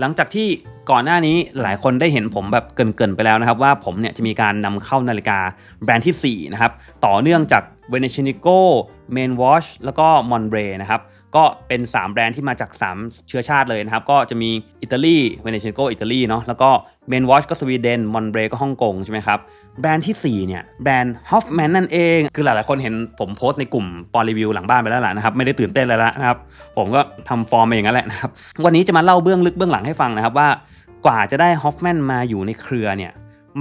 หลังจากที่ก่อนหน้านี้หลายคนได้เห็นผมแบบเกินๆไปแล้วนะครับ ว่าผมเนี่ยจะมีการนำเข้านาฬิกาแบรนด์ที่ 4 นะครับ ต่อเนื่องจาก v e n e t i a n i c o m a i n Watch แล้วก็ m o n b r e นะครับ ก็เป็น 3 แบรนด์ที่มาจาก 3 เชื้อชาติเลยนะครับ ก็จะมีอิตาลี v e n e t i a n i c o อิตาลีเนาะแล้วก็ m a i n Watch ก็สวีเดน m o n b r e ก็ฮ่องกงใช่ไหมครับ แบรนด์ที่ 4 เนี่ย แบรนด์ Hoffman นั่นเอง คือหลายๆคนเห็นผมโพสต์ในกลุ่มปอรีวิวหลังบ้านไปแล้วล่ะนะครับ ไม่ได้ตื่นเต้นเลยละนะครับ ผมก็ทำฟอร์มไปอย่างนั้นแหละนะครับ วันนี้จะมาเล่าเบื้องลึกเบื้องหลังให้ฟังนะครับว่ากว่าจะได้ Hoffman มาอยู่ในเครือเนี่ย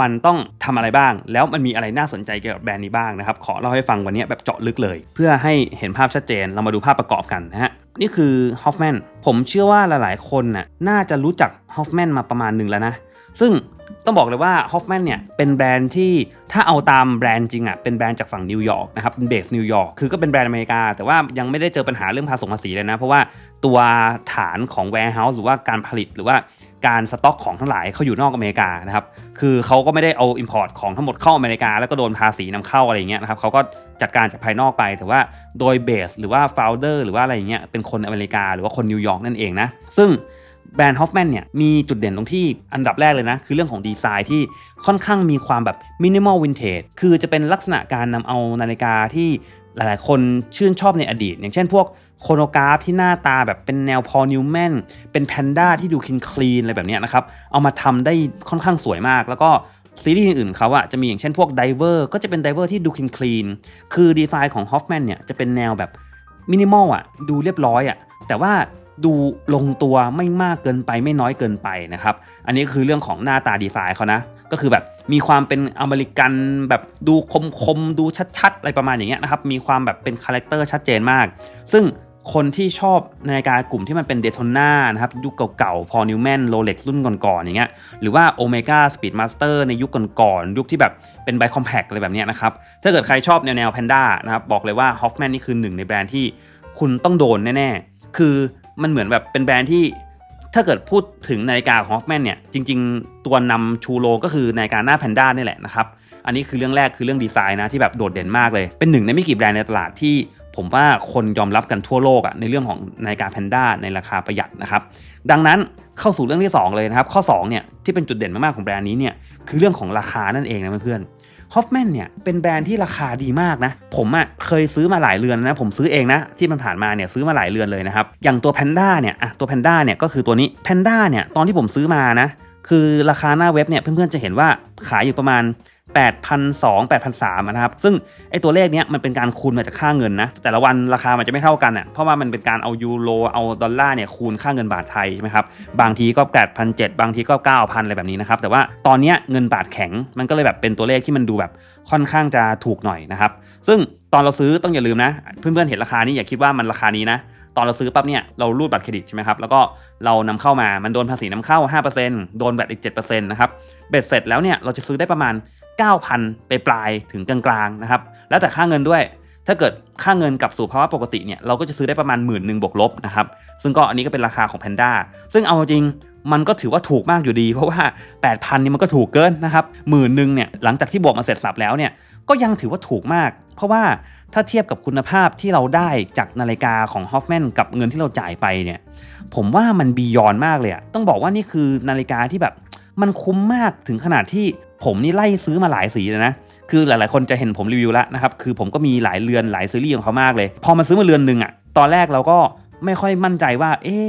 มันต้องทำอะไรบ้าง แล้วมันมีอะไรน่าสนใจเกี่ยวกับแบรนด์นี้บ้างนะครับขอเล่าให้ฟังวันนี้แบบเจาะลึกเลย เพื่อให้เห็นภาพชัดเจนเรามาดูภาพประกอบกันนะฮะนี่คือ Hoffman ผมเชื่อว่าหลายๆ คนน่ะน่าจะรู้จัก Hoffman มาประมาณหนึ่งแล้วนะซึ่งต้องบอกเลยว่า Hoffman เนี่ยเป็นแบรนด์ที่ถ้าเอาตามแบรนด์จริงอะเป็นแบรนด์จากฝั่งนิวยอร์กนะครับเป็นเบสนิวยอร์กคือก็เป็นแบรนด์อเมริกา แต่ว่ายังไม่ได้เจอปัญหาเรื่องภาษีภาษีเลยนะ เพราะว่าตัวฐานของ warehouse หรือว่าการผลิตหรือว่า การสต็อกของทั้งหลายเขาอยู่นอกอเมริกานะครับคือเขาก็ไม่ได้เอา import ของทั้งหมดเข้าอเมริกา แล้วก็โดนภาษีนำเข้าอะไรอย่างเงี้ยนะครับเขาก็จัดการจากภายนอกไปแต่ว่าโดยเบสหรือว่า founder หรือว่าอะไรเงี้ยเป็นคนอเมริกาหรือว่าคนนิวยอร์กนั่นเองนะซึ่งแบรนด์ Hoffman เนี่ยมีจุดเด่นตรงที่อันดับแรกเลยนะ คือเรื่องของดีไซน์ที่ค่อนข้างมีความแบบมินิมอลวินเทจคือจะเป็นลักษณะการนำเอานาฬิกาที่ หลายๆ คนชื่นชอบในอดีต อย่างเช่นพวกโคโนกราฟที่หน้าตาแบบเป็นแนวพอนิวแมนเป็นแพนด้าที่ดูคินคลีนอะไรแบบนี้นะครับ เอามาทำได้ค่อนข้างสวยมาก แล้วก็ซีรีส์อื่นๆเขาอะจะมีอย่างเช่นพวกไดเวอร์ก็จะเป็นไดเวอร์ที่ดูคินคลีนคือดีไซน์ของ Hoffman เนี่ยจะเป็นแนวแบบมินิมอลอะดูเรียบร้อยอะแต่ว่าดูลงตัวไม่มากเกินไปไม่น้อยเกินไปนะครับ อันนี้คือเรื่องของหน้าตาดีไซน์เขานะ ก็คือแบบมีความเป็นอเมริกันแบบดูคมๆดูชัดๆ อะไรประมาณอย่างเงี้ยนะครับ มีความแบบเป็นคาแรคเตอร์ชัดเจนมาก ซึ่งคนที่ชอบนาฬิกากลุ่มที่มันเป็นเด t ทน่านะครับ ยุคเก่าๆ พอนิวแมนโรเล็กรุ่นก่อนๆ อย่างเงี้ย หรือว่าโอเมก้าสปีดมาสเตอร์ในยุคก่อนๆ ยุคที่แบบเป็นไบคอมแพคอะไรแบบเนี้ยนะครับ ถ้าเกิดใครชอบแนวๆแพนด้านะครับ บอกเลยว่า Hoffman นี่คือหนึ่งในแบรนด์ที่คุณต้องโดนแน่ๆ คือมันเหมือนแบบเป็นแบรนด์ที่ ถ้าเกิดพูดถึงนาฬิกาของ Hoffman เนี่ยจริง ๆ ตัวนำชูโรงก็คือนาฬิกาหน้าแพนด้านี่แหละนะครับอันนี้คือเรื่องแรกคือเรื่องดีไซน์นะที่แบบโดดเด่นมากเลย เป็นหนึ่งในไม่กี่แบรนด์ในตลาดที่ผมว่าคนยอมรับกันทั่วโลกอะในเรื่องของนาฬิกาแพนด้าในราคาประหยัดนะครับดังนั้นเข้าสู่เรื่องที่ 2 เลยนะครับข้อ2เนี่ยที่เป็นจุดเด่นมากๆของแบรนด์นี้เนี่ยคือเรื่องของราคานั่นเองนะเพื่อนๆ ฮอฟแมนเนี่ยเป็นแบรนด์ที่ราคาดีมากนะ ผมอะ่ะเคยซื้อมาหลายเรือนนะ ผมซื้อเองนะ ที่มันผ่านมาเนี่ยซื้อมาหลายเรือนเลยนะครับ อย่างตัวแพนด้าเนี่ยอะตัวแพนด้าเนี่ยก็คือตัวนี้แพนด้าเนี่ยตอนที่ผมซื้อมานะ คือราคาหน้าเว็บเนี่ยเพื่อนๆจะเห็นว่าขายอยู่ประมาณ 8,200 8,300นะครับ ซึ่งไอตัวเลขเนี้ยมันเป็นการคูณมาจากค่าเงินนะ แต่ละวันราคามันจะไม่เท่ากันอะ เพราะว่ามันเป็นการเอายูโร เอาดอลลาร์เนี่ยคูณค่าเงินบาทไทยใช่ไหมครับ บางทีก็ 8,700 บางทีก็ 9,000 อะไรแบบนี้นะครับ แต่ว่าตอนเนี้ยเงินบาทแข็ง มันก็เลยแบบเป็นตัวเลขที่มันดูแบบค่อนข้างจะถูกหน่อยนะครับ ซึ่งตอนเราซื้อต้องอย่าลืมนะ เพื่อนๆเห็นราคานี้อย่าคิดว่ามันราคานี้นะตอนเราซื้อปั๊บเนี่ยเรารูดบัตรเครดิตใช่ไหมครับแล้วก็เรานำเข้ามามันโดนภาษีนำเข้า 5%โดนแบตอีก 7%นะครับเบ็ดเสร็จแล้วเนี่ยเราจะซื้อได้ประมาณ 9,000 ไปปลายถึงกลางๆนะครับแล้วแต่ค่าเงินด้วย ถ้าเกิดค่าเงินกลับสู่ภาวะปกติเนี่ยเราก็จะซื้อได้ประมาณหมื่นหนึ่งบวกลบนะครับซึ่งก็อันนี้ก็เป็นราคาของ Panda ซึ่งเอาจริงมันก็ถือว่าถูกมากอยู่ดี เพราะว่า 8,000นี่มันก็ถูกเกินนะครับหมื่นหนึ่งเนี่ยหลังจากที่บวกมาเสร็จสับแล้วเนี่ยก็ยังถือว่าถูกมาก เพราะว่าถ้าเทียบกับคุณภาพที่เราได้จากนาฬิกาของ Hoffman กับเงินที่เราจ่ายไปเนี่ยผมว่ามันบียอนมากเลยอะต้องบอกว่านี่คือนาฬิกาที่แบบมันคุ้มมากถึงขนาดที่ ผมนี่ไล่ซื้อมาหลายสีเลยนะ คือหลายๆ คนจะเห็นผมรีวิวแล้วนะครับ คือผมก็มีหลายเรือนหลายซีรีส์ของเขามากเลย พอมาซื้อมาเรือนหนึ่งอะตอนแรกเราก็ไม่ค่อยมั่นใจว่า เอ๊ะ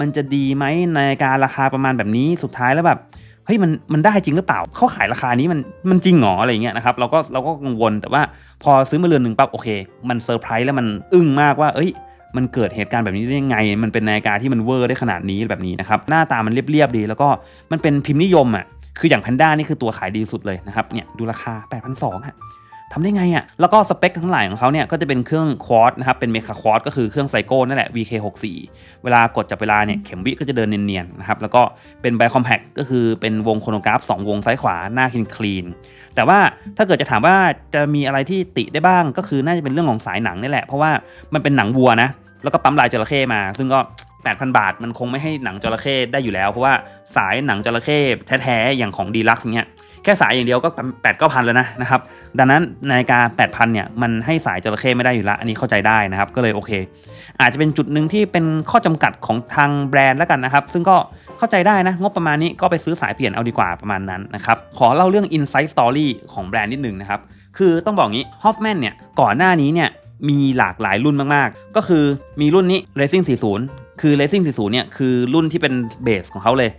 มันจะดีไหมในการราคาประมาณแบบนี้ สุดท้ายแล้วแบบ เฮ้ย มัน มันได้จริงหรือเปล่า เขาขายราคานี้มัน มันจริงหรออะไรเงี้ยนะครับ เราก็ เราก็กังวล แต่ว่าพอซื้อมาเรือนหนึ่งปั๊บ โอเค มันเซอร์ไพรส์แล้วมันอึ้งมากว่า เอ้ย มันเกิดเหตุการณ์แบบนี้ได้ยังไง มันเป็นนาฬิกาที่มันเวอร์ได้ขนาดนี้แบบนี้นะครับ หน้าตามันเรียบๆดี แล้วก็มันเป็นพิมพ์นิยมอะ คืออย่างแพนด้านี่คือตัวขายดีสุดเลยนะครับเนี่ยดูราคา 8,200ฮะทำได้ไงอะ่ะ แล้วก็สเปคทั้งหลายของเขาเนี่ยก็จะเป็นเครื่องควอตนะครับ เป็นเมคาควอตก็คือเครื่องไซโก้นั่นแหละ VK64 เวลากดจับเวลาเนี่ยเข็มวิก็จะเดินเนียนๆนะครับ แล้วก็เป็นไบคอมแพคก็คือเป็นวงโครโนกราฟ 2 วงซ้ายขวาหน้าคินคลีน แต่ว่าถ้าเกิดจะถามว่าจะมีอะไรที่ติได้บ้างก็คือน่าจะเป็นเรื่องของสายหนังนี่แหละ เพราะว่ามันเป็นหนังวัวนะ แล้วก็ปั๊มลายจระเข้มา ซึ่งก็ 8,000 บาท มันคงไม่ให้หนังจระเข้ได้อยู่แล้ว เพราะว่าสายหนังจระเข้แท้ๆอย่างของดีลักซ์เงี้ยแค่สายอย่างเดียวก็แปดเก้าพันแล้วนะนะครับดังนั้นนาฬิกา8,000เนี่ยมันให้สายจระเข้ไม่ได้อยู่ละอันนี้เข้าใจได้นะครับก็เลยโอเค อาจจะเป็นจุดหนึ่งที่เป็นข้อจำกัดของทางแบรนด์แล้วกันนะครับ ซึ่งก็เข้าใจได้นะ งบประมาณนี้ก็ไปซื้อสายเปลี่ยนเอาดีกว่าประมาณนั้นนะครับขอเล่าเรื่อง Insight Story ของแบรนด์นิดนึงนะครับคือต้องบอกงี้ Hoffman เนี่ยก่อนหน้านี้เนี่ยมีหลากหลายรุ่นมาก ๆ ก็คือมีรุ่นนี้ Racing 40 คือ Racing 40 เนี่ย คือรุ่นที่เป็นเบสของเขาเลย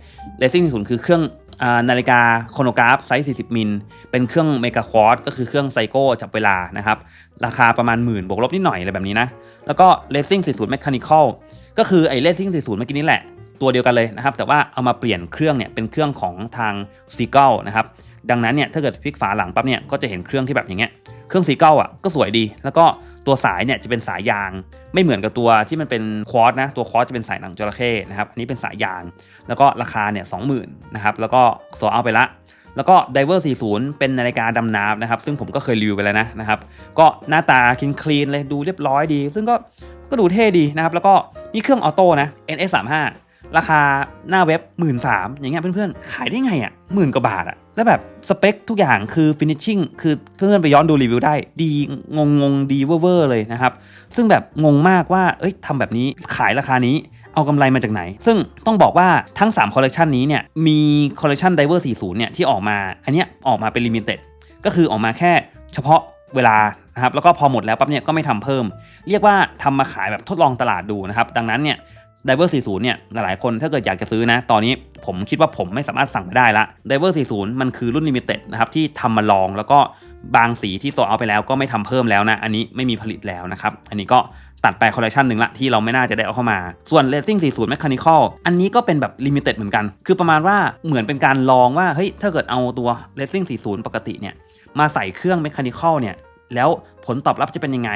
Racing 40 คือเครื่องอนาฬิกาโคโนกราฟไซส์ 40 มิล เป็นเครื่องเมกาควอร์ก็คือเครื่องไซโก้จับเวลานะครับ ราคาประมาณหมื่นบวกลบนิดหน่อยอะไรแบบนี้นะ แล้วก็ Racing 40 Mechanical ก็คือไอ้ Racing 40 เมื่อกี้นี้แหละ ตัวเดียวกันเลยนะครับ แต่ว่าเอามาเปลี่ยนเครื่องเนี่ยเป็นเครื่องของทาง s e a g u l นะครับ ดังนั้นเนี่ยถ้าเกิดพลิกฝาหลังปั๊บเนี่ยก็จะเห็นเครื่องที่แบบอย่างเงี้ย เครื่อง s e a g u l อะก็สวยดี แล้วก็ ตัวสายเนี่ยจะเป็นสายยาง ไม่เหมือนกับตัวที่มันเป็นคอร์สนะตัวคอร์สจะเป็นสายหนังจระเข้นะครับอันนี้เป็นสายยาง แล้วก็ราคาเนี่ยสองหมื่นนะครับแล้วก็โซเอาไปละแล้วก็ Diver 40 เป็นนาฬิกาดำน้ำนะครับ ซึ่งผมก็เคยรีวิวไปแล้วนะนะครับ ก็หน้าตาคลีนคลีนเลยดูเรียบร้อยดี ซึ่งก็ก็ดูเท่ดีนะครับ แล้วก็นี่เครื่องออโต้นะ NS 35 ราคาหน้าเว็บ1 3ื่นอย่างเงี้ยเพื่อนๆ ขายได้ไงอะ่ะหมื่นกว่าบาทอะ่ะ แล้วแบบสเปคทุกอย่างคือฟินิชชิ่งคือเพื่อนๆ ไปย้อนดูรีวิวได้ ดีงงงดีเวอร์ๆเลยนะครับ ซึ่งแบบงงมากว่า เอ้ยทำแบบนี้ขายราคานี้เอากำไรมาจากไหน ซึ่งต้องบอกว่าทั้ง3คอลเลกชันนี้เนี่ยมีคอลเลกชัน Diver 40เนี่ยที่ออกมาอันเนี้ยออกมาเป็นลิมิเต็ดก็คือออกมาแค่เฉพาะเวลานะครับแล้วก็พอหมดแล้วปั๊บเนี่ยก็ไม่ทำเพิ่ม เรียกว่าทำมาขายแบบทดลองตลาดดูนะครับดังนั้นเนี่ย Diver 40 เนี่ย หลายๆ คนถ้าเกิดอยากจะซื้อนะ ตอนนี้ผมคิดว่าผมไม่สามารถสั่งไได้ละ Diver 40 มันคือรุ่นลิมิเต็ดนะครับที่ทำมาลองแล้วก็บางสีที่โซเอาไปแล้วก็ไม่ทำเพิ่มแล้วนะ อันนี้ไม่มีผลิตแล้วนะครับ อันนี้ก็ตัดไปคอลเลคชันหนึ่งละที่เราไม่น่าจะได้เอาเข้ามา ส่วน Racing 40 Mechanical อันนี้ก็เป็นแบบลิมิเต็ดเหมือนกัน คือประมาณว่าเหมือนเป็นการลองว่าเฮ้ยถ้าเกิดเอาตัว Racing 40 ปกติเนี่ยมาใส่เครื่อง Mechanical เนี่ยแล้วผลตอบรับจะเป็นยังไง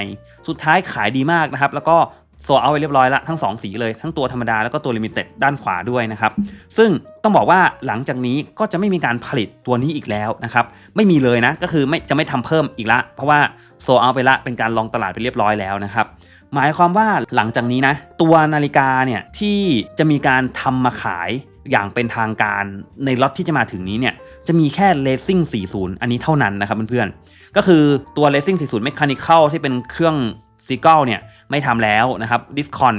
สุดท้ายขายดีมากนะครับ แล้วก็ โซเอาไว้เรียบร้อยละทั้ง 2 สีเลยทั้งตัวธรรมดาแล้วก็ตัวลิมิเต็ดด้านขวาด้วยนะครับซึ่งต้องบอกว่าหลังจากนี้ก็จะไม่มีการผลิตตัวนี้อีกแล้วนะครับไม่มีเลยนะก็คือไม่จะไม่ทำเพิ่มอีกละ เพราะว่าโซเอาไปละเป็นการลองตลาดไปเรียบร้อยแล้วนะครับหมายความว่าหลังจากนี้นะตัวนาฬิกาเนี่ยที่จะมีการทำมาขายอย่างเป็นทางการในล็อตที่จะมาถึงนี้เนี่ยจะมีแค่ Racing 40 อันนี้เท่านั้นนะครับเพื่อนๆก็คือตัว Racing 40 Mechanical ที่เป็นเครื่องซีเกลเนี่ย ไม่ทำแล้วนะครับ Discon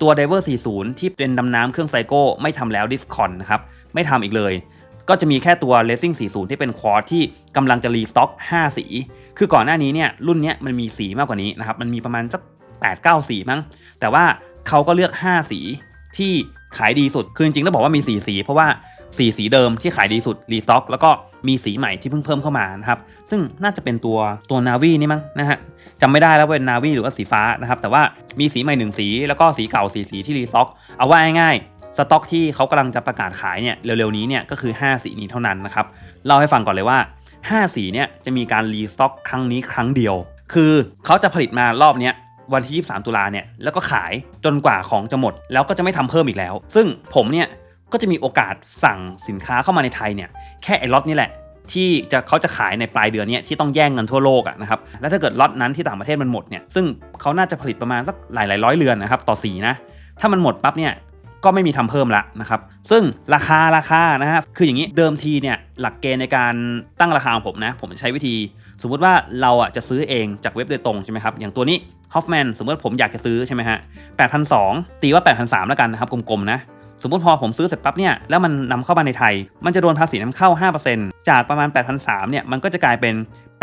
ตัว Diver 40 ที่เป็นดำน้ำเครื่องไซโก้ไม่ทำแล้ว Discon นะครับไม่ทำอีกเลย ก็จะมีแค่ตัว Racing 40 ที่เป็นควอร์ที่กำลังจะรีสต็อก 5 สี คือก่อนหน้านี้เนี่ยรุ่นนี้มันมีสีมากกว่านี้นะครับมันมีประมาณสัก8 9 สีมั้ง แต่ว่าเขาก็เลือก 5 สีที่ขายดีสุด คือจริงๆต้องบอกว่ามี 4 สี เพราะว่า 4สีเดิมที่ขายดีสุดรีสต็อกแล้วก็มีสีใหม่ที่เพิ่งเพิ่มเข้ามานะครับซึ่งน่าจะเป็นตัวตัวนาวีนี่มั้งนะฮะจำไม่ได้แล้วว่าเป็นนาวีหรือว่าสีฟ้านะครับแต่ว่ามีสีใหม่หนึ่งสี แล้วก็สีเก่าสีสีที่รีสต็อก เอาว่าง่ายๆสต็อกที่เขากำลังจะประกาศขายเนี่ยเร็วๆนี้เนี่ยก็คือ 5 สีนี้เท่านั้นนะครับเล่าให้ฟังก่อนเลยว่า 5 สีเนี่ยจะมีการรีสต็อกครั้งนี้ครั้งเดียว คือเขาจะผลิตมารอบเนี้ยวันที่ 23 ตุลาเนี่ยแล้วก็ขายจนกว่าของจะหมด แล้วก็จะไม่ทำเพิ่มอีกแล้ว ซึ่งผมเนี่ย ก็จะมีโอกาสสั่งสินค้าเข้ามาในไทยเนี่ยแค่ไอ้ล็อตนี้แหละที่จะเขาจะขายในปลายเดือนเนี้ที่ต้องแย่งเงินทั่วโลกะนะครับ แล้วถ้าเกิดล็อตนั้นที่ต่างประเทศมันหมดเนี่ย ซึ่งเขาน่าจะผลิตประมาณสักหลายหลายร้อยเรือนนะครับต่อสีนะ ถ้ามันหมดปั๊บเนี่ยก็ไม่มีทำเพิ่มละนะครับ ซึ่งราคาราคานะฮะ คืออย่างนี้เดิมทีเนี่ยหลักเกณฑ์ในการตั้งราคาของผมนะ ผมใช้วิธี สมมุติว่าเราอะจะซื้อเองจากเว็บโดยตรงใช่ไหมครับ อย่างตัวนี้ Hoffman สมมติผมอยากจะซื้อใช่ไหมฮะ8,200 ตีว่า8 0 0แล้วกันนะครับกลมๆนะ สมมติพอผมซื้อเสร็จปั๊บเนี่ยแล้วมันนำเข้ามาในไทย มันจะโดนภาษีนำเข้า 5%จากประมาณ 8,300เนี่ยมันก็จะกลายเป็น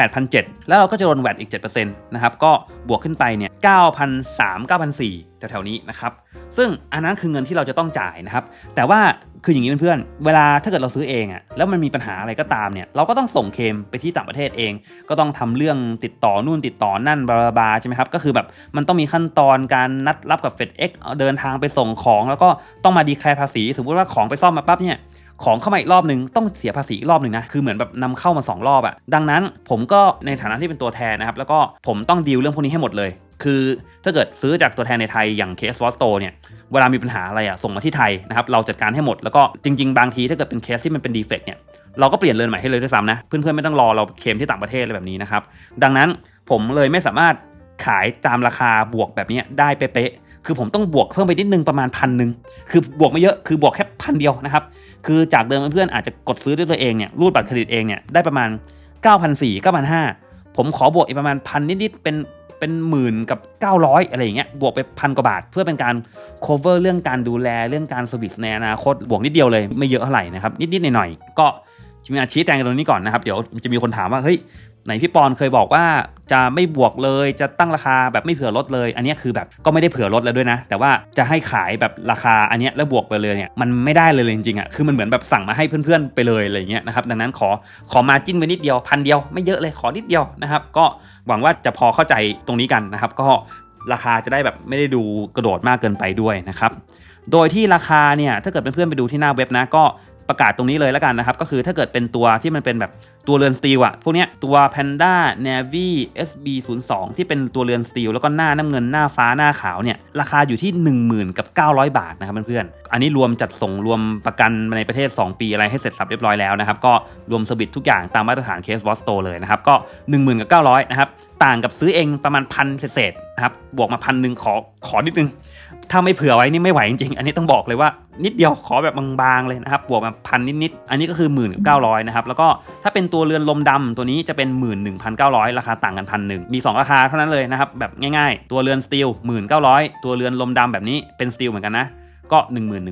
8,700 แล้วเราก็จะโดนแวดอีก 7%นะครับก็บวกขึ้นไปเนี่ย9,300 9,400แถวๆนี้นะครับซึ่งอันนั้นคือเงินที่เราจะต้องจ่ายนะครับแต่ว่า คืออย่างนี้เพื่อนๆ เวลาถ้าเกิดเราซื้อเองอะ่ะแล้วมันมีปัญหาอะไรก็ตามเนี่ย เราก็ต้องส่งเคมไปที่ต่างประเทศเอง ก็ต้องทำเรื่องติดต่อนู่นติดต่อนั่นบลาบาใช่ไหมครับ ก็คือแบบมันต้องมีขั้นตอนการนัดรับกับ FedEx เดินทางไปส่งของ แล้วก็ต้องมาดีแคลร์ภาษี สมมุติว่าของไปซ่อมมาปั๊บเนี่ยของเข้ามาอีกรอบหนึ่งต้องเสียภาษีอีกรอบหนึ่งนะคือเหมือนแบบนำเข้ามา 2 รอบอะดังนั้นผมก็ในฐานะที่เป็นตัวแทนนะครับแล้วก็ผมต้องดีลเรื่องพวกนี้ให้หมดเลย คือถ้าเกิดซื้อจากตัวแทนในไทยอย่าง KS w a s t o เนี่ยเวลามีปัญหาอะไรอะส่งมาที่ไทยนะครับเราจัดการให้หมดแล้วก็จริง ๆ บางทีถ้าเกิดเป็นเคสที่มันเป็นดีเฟกต์เนี่ยเราก็เปลี่ยนเรือนใหม่ให้เลยด้วยซ้ำนะเพื่อนๆไม่ต้องรอเราเคลมที่ต่างประเทศอะไรแบบนี้นะครับดังนั้นผมเลยไม่สามารถขายตามราคาบวกแบบนี้ได้เป๊ะๆคือผมต้องบวกเพิ่มไปนิดนึงประมาณพันหนึ่งคือบวกไม่เยอะคือบวกแค่พันเดียวนะครับคือจากเดิมเพื่อนๆอาจจะกดซื้อด้วยตัวเองเนี่ยรูดบัตรเครดิตเองเนี่ยได้ประมาณ9,400 9,500ผมขอบวกอีกประมาณพันนิดๆเป็น เป็นหมื่นกับ 900 อะไรอย่างเงี้ยบวกไปพันกว่าบาท เพื่อเป็นการ cover เรื่องการดูแลเรื่องการสวิสในอนาคตบวกนิดเดียวเลยไม่เยอะเท่าไหร่นะครับนิดๆหน่อยๆก็จะมีอาชี้แจงกันตรงนี้ก่อนนะครับ เดี๋ยวจะมีคนถามว่าเฮ้ย ไหนพี่ปอนเคยบอกว่าจะไม่บวกเลยจะตั้งราคาแบบไม่เผื่อลดเลย อันนี้คือแบบก็ไม่ได้เผื่อลดแล้วด้วยนะ แต่ว่าจะให้ขายแบบราคาอันนี้แล้วบวกไปเลยเนี่ยมันไม่ได้เลยจริงๆอะคือมันเหมือนแบบสั่งมาให้เพื่อนๆไปเลยอะไรเงี้ยนะครับดังนั้นขอขอมาจิ้นไว้นิดเดียวพันเดียวไม่เยอะเลยขอนิดเดียวนะครับก็หวังว่าจะพอเข้าใจตรงนี้กันนะครับ ก็ราคาจะได้แบบไม่ได้ดูกระโดดมากเกินไปด้วยนะครับโดยที่ราคาเนี่ยถ้าเกิดเป็นเพื่อนๆไปดูที่หน้าเว็บนะก็ ประกาศตรงนี้เลยแล้วกันนะครับ ก็คือถ้าเกิดเป็นตัวที่มันเป็นแบบตัวเรือนสตีลอะพวกเนี้ยตัว Panda Navy SB02 ที่เป็นตัวเรือนสตีลแล้วก็หน้าน้ำเงินหน้าฟ้าหน้าขาวเนี่ยราคาอยู่ที่ 10,000กับ900 บาทนะครับเพื่อนๆอันนี้รวมจัดส่งรวมประกันในประเทศ 2 ปีอะไรให้เสร็จสับเรียบร้อยแล้วนะครับก็รวมสบิททุกอย่างตามมาตรฐานเคสบอสโตเลยนะครับก็ 10,000กับ900นะครับต่างกับซื้อเองประมาณพันเศษๆนะครับบวกมาพันหนึ่งขอขอนิดนึง ถ้าไม่เผื่อไว้นี่ไม่ไหวจริงๆ อันนี้ต้องบอกเลยว่า นิดเดียวขอแบบบางๆเลยนะครับ บวกมาพันนิดๆ อันนี้ก็คือหมื่นเก้าร้อยนะครับ แล้วก็ถ้าเป็นตัวเรือนลมดำตัวนี้จะเป็นหมื่นหนึ่งพันเก้าร้อยราคาต่างกันพันหนึ่งมี 2 ราคาเท่านั้นเลยนะครับ แบบง่ายๆ ตัวเรือนสตีลหมื่นเก้าร้อยตัวเรือนลมดำแบบนี้เป็นสตีลเหมือนกันนะ ก็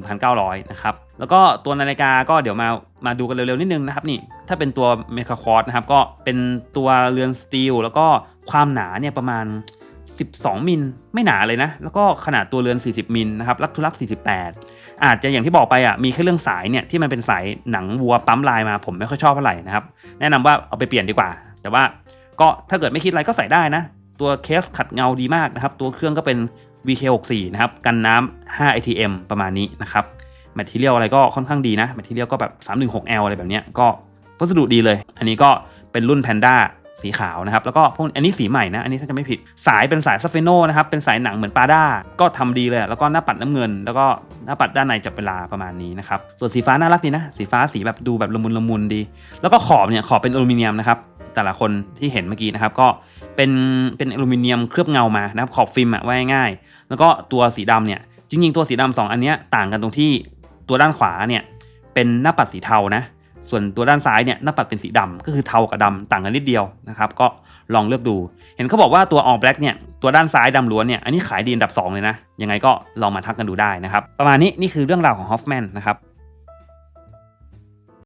11,900นะครับ แล้วก็ตัวนาฬิกาก็เดี๋ยวมา มาดูกันเร็วๆนิดนึงนะครับนี่ ถ้าเป็นตัวเมคาคอร์ดนะครับ ก็เป็นตัวเรือนสตีลแล้วก็ความหนาเนี่ยประมาณ 12 มิลไม่หนาเลยนะ แล้วก็ขนาดตัวเรือน 40 มิลนะครับลักทุลัก 48 อาจจะอย่างที่บอกไปอะมีแค่เรื่องสายเนี่ยที่มันเป็นสายหนังวัวปั๊มลายมาผมไม่ค่อยชอบเท่าไหร่นะครับแนะนำว่าเอาไปเปลี่ยนดีกว่า แต่ว่าก็ถ้าเกิดไม่คิดอะไรก็ใส่ได้นะ ตัวเคสขัดเงาดีมากนะครับ ตัวเครื่องก็เป็น VK64 นะครับกันน้ำ5 ATM ประมาณนี้นะครับแมทเทียลอะไรก็ค่อนข้างดีนะแมทเทียลก็แบบ 316L อะไรแบบเนี้ยก็วัสดุดีเลย อันนี้ก็เป็นรุ่น Panda สีขาวนะครับ แล้วก็พวกอันนี้สีใหม่นะ อันนี้ถ้าจะไม่ผิดสายเป็นสายซัฟเฟโนนะครับ เป็นสายหนังเหมือนปาด้าก็ทำดีเลยแล้วก็หน้าปัดน้ำเงิน แล้วก็หน้าปัดด้านในจับเวลาประมาณนี้นะครับส่วนสีฟ้าน่ารักดีนะ สีฟ้าสีแบบดูแบบละมุนละมุนดี แล้วก็ขอบเนี่ยขอบเป็นอลูมิเนียมนะครับแต่ละคนที่เห็นเมื่อกี้นะครับก็เป็นเป็นอลูมิเนียมเคลือบเงามานะครับขอบฟิล์มอะว่าง่ายแล้วก็ตัวสีดำเนี่ยจริงๆตัวสีดำสองอันเนี้ยต่างกันตรงที่ตัวด้านขวาเนี่ยเป็นหน้าปัดสีเทานะ ส่วนตัวด้านซ้ายเนี่ยหน้าปัดเป็นสีดำก็คือเทากับดำต่างกันนิดเดียวนะครับก็ลองเลือกดู เห็นเขาบอกว่าตัว All Black เนี่ยตัวด้านซ้ายดำล้วนเนี่ยอันนี้ขายดีอันดับ 2 เลยนะ ยังไงก็ลองมาทักกันดูได้นะครับ ประมาณนี้นี่คือเรื่องราวของ Hoffman นะครับ